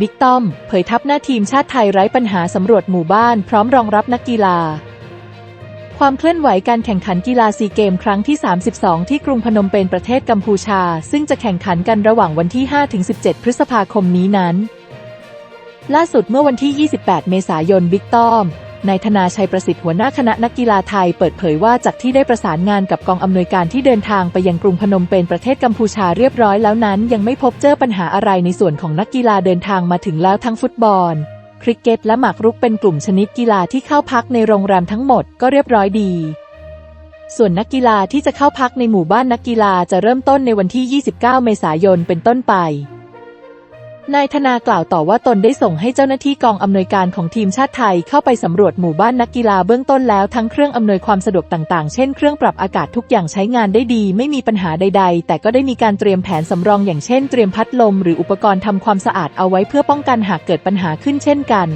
บิ๊กต้อม เผยทัพหน้าทีมชาติไทยไร้ปัญหาสำรวจหมู่บ้านพร้อมรองรับนักกีฬา ความเคลื่อนไหวการแข่งขันกีฬาซีเกมครั้งที่ 32 ที่กรุงพนมเปญประเทศกัมพูชา ซึ่งจะแข่งขันกันระหว่างวันที่ 5-17 พฤษภาคมนี้นั้น ล่าสุดเมื่อวันที่ 28 เมษายนบิ๊กต้อม นายธนาชัยประสิทธิ์หัวหน้าคณะนักกีฬาไทยเปิดเผยว่าจากที่ได้ประสานงานกับกองอำนวยการที่เดินทางไปยังกรุงพนมเปญประเทศกัมพูชาเรียบร้อยแล้วนั้น ยังไม่พบเจอปัญหาอะไรในส่วนของนักกีฬาเดินทางมาถึงแล้วทั้งฟุตบอล คริกเก็ตและหมากรุกเป็นกลุ่มชนิดกีฬาที่เข้าพักในโรงแรมทั้งหมดก็เรียบร้อยดี ส่วนนักกีฬาที่จะเข้าพักในหมู่บ้านนักกีฬาจะเริ่มต้นในวันที่ 29 เมษายนเป็นต้นไป นายธนากล่าวต่อว่าตนได้ส่งให้เจ้าหน้าที่กองอำนวยการของทีมชาติไทยเข้าไปสำรวจหมู่บ้านนักกีฬาเบื้องต้นแล้วทั้งเครื่องอำนวยความสะดวกต่างๆ เช่นเครื่องปรับอากาศทุกอย่างใช้งานได้ดี ไม่มีปัญหาใด ๆ แต่ก็ได้มีการเตรียมแผนสำรองอย่างเช่น เตรียมพัดลมหรืออุปกรณ์ทำความสะอาดเอาไว้เพื่อป้องกันหากเกิดปัญหาขึ้นเช่นกัน